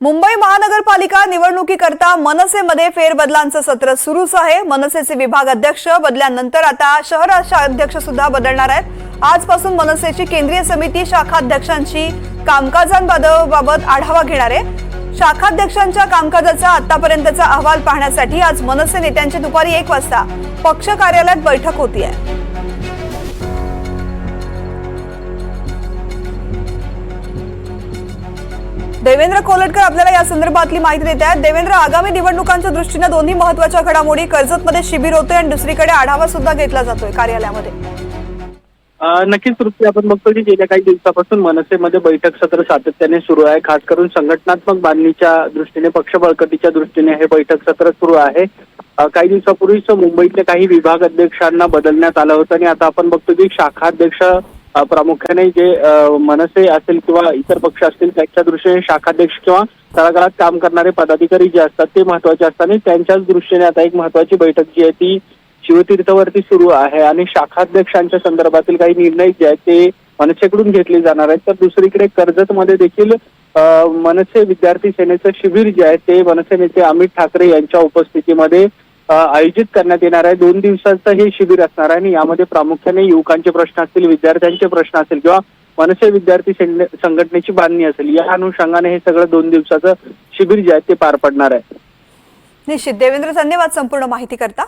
मुंबई महानगरपालिका निवडणुकीकरता मनसेमध्ये फेरबदलांचं सत्र सुरूच आहे. मनसेचे विभाग अध्यक्ष बदल्यानंतर आता शहर अध्यक्ष सुद्धा बदलणार आहेत. आजपासून मनसेची केंद्रीय समिती शाखाध्यक्षांची कामकाजांबाबत आढावा घेणार आहे. शाखाध्यक्षांच्या कामकाजाचा आतापर्यंतचा अहवाल पाहण्यासाठी आज मनसे नेत्यांची दुपारी एक वाजता पक्ष कार्यालयात बैठक होती आहे देवेंद्र कोलटकर आपल्याला या संदर्भातली माहिती देत आहेत. देवेंद्र आगामी निवडणुकांच्या दृष्टीने दोन्ही महत्त्वाच्या घडामोडी कर्जतमध्ये शिबिर होते आणि दुसरीकडे आढावा सुद्धा घेतला जातोय कार्यालयामध्ये. नक्कीच तृप्ती आपण बघतो की गेल्या काही दिवसापासून मनसेमध्ये बैठक सत्र सातत्याने सुरू आहे. खास करून संघटनात्मक बांधणीच्या दृष्टीने पक्ष बळकटीच्या दृष्टीने हे बैठक सत्र सुरू आहे. काही दिवसापूर्वीच मुंबईतल्या काही विभाग अध्यक्षांना बदलण्यात आलं होतं आणि आता आपण बघतो की शाखाध्यक्ष अध्यक्ष प्रामुख्याने जे मनसे असेल किंवा इतर पक्ष असतील त्याच्या दृष्टीने शाखाध्यक्ष किंवा तळागाळात काम करणारे पदाधिकारी जे असतात ते महत्त्वाचे असतात. आणि त्यांच्याच दृष्टीने आता एक महत्वाची बैठक जी आहे ती शिवतीर्थवरती सुरू आहे. आणि शाखाध्यक्षांच्या संदर्भातील काही निर्णय जे आहेत ते मनसेकडून घेतले जाणार आहेत. तर दुसरीकडे कर्जतमध्ये देखील मनसे विद्यार्थी सेनेचं शिबिर जे आहे ते मनसे नेते अमित ठाकरे यांच्या उपस्थितीमध्ये आयोजित करण्यात येणार आहे. दोन दिवसाचं हे शिबिर असणार आहे आणि यामध्ये प्रामुख्याने युवकांचे प्रश्न असतील विद्यार्थ्यांचे प्रश्न असतील किंवा मनसे विद्यार्थी संघटनेची बांधणी असेल या अनुषंगाने हे सगळं दोन दिवसाचं शिबिर जे आहे ते पार पडणार आहे. निश्चित. देवेंद्र धन्यवाद संपूर्ण माहिती करता